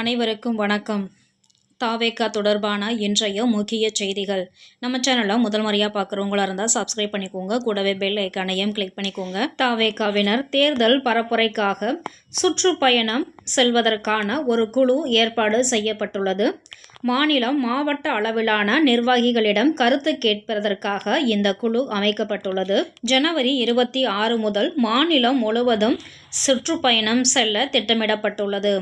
அனைவருக்கும் வணக்கம். தாவேக்கா தொடர்பான இன்றைய முக்கிய செய்திகள். நம்ம சேனலை முதல் முறையாக பார்க்குறவங்களா இருந்தால் சப்ஸ்கிரைப் பண்ணிக்கோங்க. கூடவே பெல் ஐக்கானையும் கிளிக் பண்ணிக்கோங்க. தாவேக்காவினர் தேர்தல் பரப்புரைக்காக சுற்றுப்பயணம் செல்வதற்கான ஒரு குழு ஏற்பாடு செய்யப்பட்டுள்ளது. மாநிலம் மாவட்ட அளவிலான நிர்வாகிகளிடம் கருத்து கேட்பதற்காக இந்த குழு அமைக்கப்பட்டுள்ளது. ஜனவரி இருபத்தி ஆறு முதல் மாநிலம் முழுவதும் சுற்றுப்பயணம் செல்ல திட்டமிடப்பட்டுள்ளது.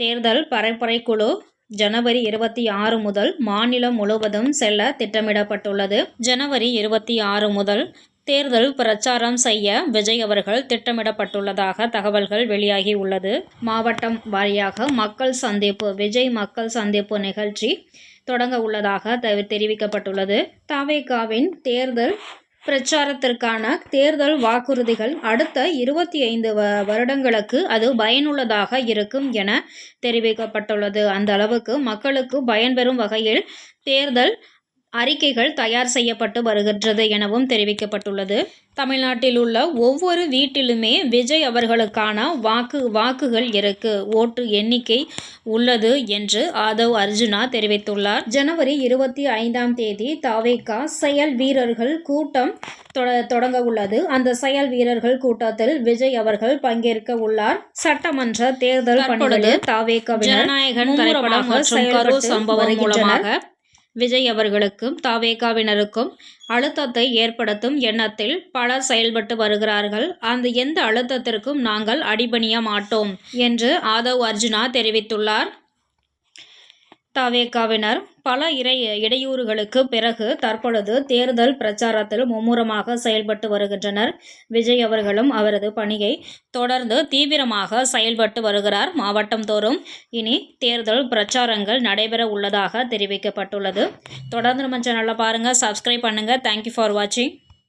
தேர்தல் பரப்புரை குழு ஜனவரி இருபத்தி ஆறு முதல் மாநிலம் முழுவதும் செல்ல திட்டமிடப்பட்டுள்ளது. ஜனவரி இருபத்தி ஆறு முதல் தேர்தல் பிரச்சாரம் செய்ய விஜய் அவர்கள் திட்டமிடப்பட்டுள்ளதாக தகவல்கள் வெளியாகி உள்ளது. மாவட்டம் வாரியாக மக்கள் சந்திப்பு விஜய் மக்கள் சந்திப்பு நிகழ்ச்சி தொடங்க உள்ளதாக தெ- தெரிவிக்கப்பட்டுள்ளது. தவேகாவின் தேர்தல் பிரச்சாரத்திற்கான தேர்தல் வாக்குறுதிகள் அடுத்த இருபத்தி ஐந்து வ வருடங்களுக்கு அது பயனுள்ளதாக இருக்கும் என தெரிவிக்கப்பட்டுள்ளது. அந்த அளவுக்கு மக்களுக்கு பயன்பெறும் வகையில் தேர்தல் அறிக்கைகள் தயார் செய்யப்பட்டு வருகின்றது எனவும் தெரிவிக்கப்பட்டுள்ளது. தமிழ்நாட்டில் உள்ள ஒவ்வொரு வீட்டிலுமே விஜய் அவர்களுக்கான வாக்கு வாக்குகள் இருக்கு. ஓட்டு எண்ணிக்கை உள்ளது என்று ஆதவ் அர்ஜுனா தெரிவித்துள்ளார். ஜனவரி இருபத்தி ஐந்தாம் தேதி தாவேகா செயல் வீரர்கள் கூட்டம் தொட- தொடங்க உள்ளது. அந்த செயல் வீரர்கள் கூட்டத்தில் விஜய் அவர்கள் பங்கேற்க உள்ளார். சட்டமன்ற தேர்தல் பணிகளில் ஜனநாயகன் சம்பவம். மூலமாக விஜய் அவர்களுக்கும் தாவேகாவினருக்கும் அழுத்தத்தை ஏற்படுத்தும் எண்ணத்தில் பலர் செயல்பட்டு வருகிறார்கள். அந்த எந்த அழுத்தத்திற்கும் நாங்கள் அடிபணிய மாட்டோம் என்று ஆதவ் அர்ஜுனா தெரிவித்துள்ளார். தாவேகாவினர் பல இறை இடையூறுகளுக்கு பிறகு தற்பொழுது தேர்தல் பிரச்சாரத்தில் மும்முரமாக செயல்பட்டு வருகின்றனர். விஜய் அவர்களும் அவரது பணியை தொடர்ந்து தீவிரமாக செயல்பட்டு வருகிறார் மாவட்டம் தோறும். இனி தேர்தல் பிரச்சாரங்கள் நடைபெற உள்ளதாக தெரிவிக்கப்பட்டுள்ளது. தொடர்ந்து நம்ம சேனலில் பாருங்கள் சப்ஸ்கிரைப் பண்ணுங்கள் தேங்க்யூ ஃபார் வாட்சிங்